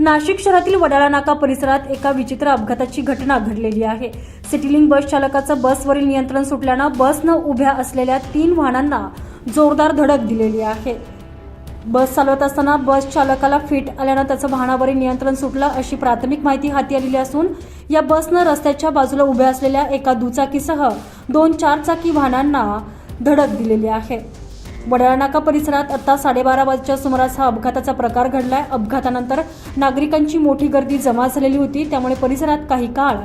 नाशिक शहरातील वडाळा नाका परिसरात एका विचित्र अपघाताची घटना घडलेली आहे. सिटीलिंग बस चालकाचं बसवरील नियंत्रण सुटल्यानं बसनं उभ्या असलेल्या तीन वाहनांना जोरदार धडक दिलेली आहे. बस चालवत असताना बस चालकाला फिट आल्यानं त्याचं वाहनावरील नियंत्रण सुटलं अशी प्राथमिक माहिती हाती आलेली असून या बसनं रस्त्याच्या बाजूला उभ्या असलेल्या एका दुचाकीसह दोन चारचाकी वाहनांना धडक दिलेली आहे. वडाळा परिसरात आता साडेबारा वाजच्या सुमारास हा अपघाताचा प्रकार घडलाय. अपघातानंतर नागरिकांची मोठी गर्दी जमा झालेली होती. त्यामुळे परिसरात काही काळ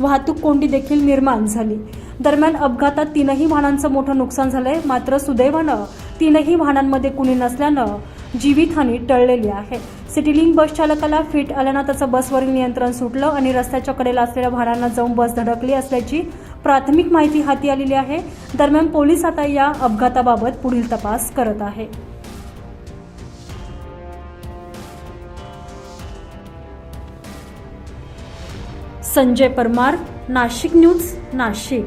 वाहतूक कोंडी देखील निर्माण झाली. दरम्यान अपघातात तीनही वाहनांचं मोठं नुकसान झालंय. मात्र सुदैवानं तीनही वाहनांमध्ये कुणी नसल्यानं जीवितहानी टळलेली आहे. सिटीलिंग बस चालकाला फिट आल्यानं त्याचं बसवरील नियंत्रण सुटलं आणि रस्त्याच्या कडेला असलेल्या वाहनांना जाऊन बस धडकली असल्याची प्राथमिक माहिती हाती आलेली आहे. दरम्यान पोलीस आता या अपघाताबाबत पुढील तपास करत आहे. संजय परमार नाशिक न्यूज नाशिक.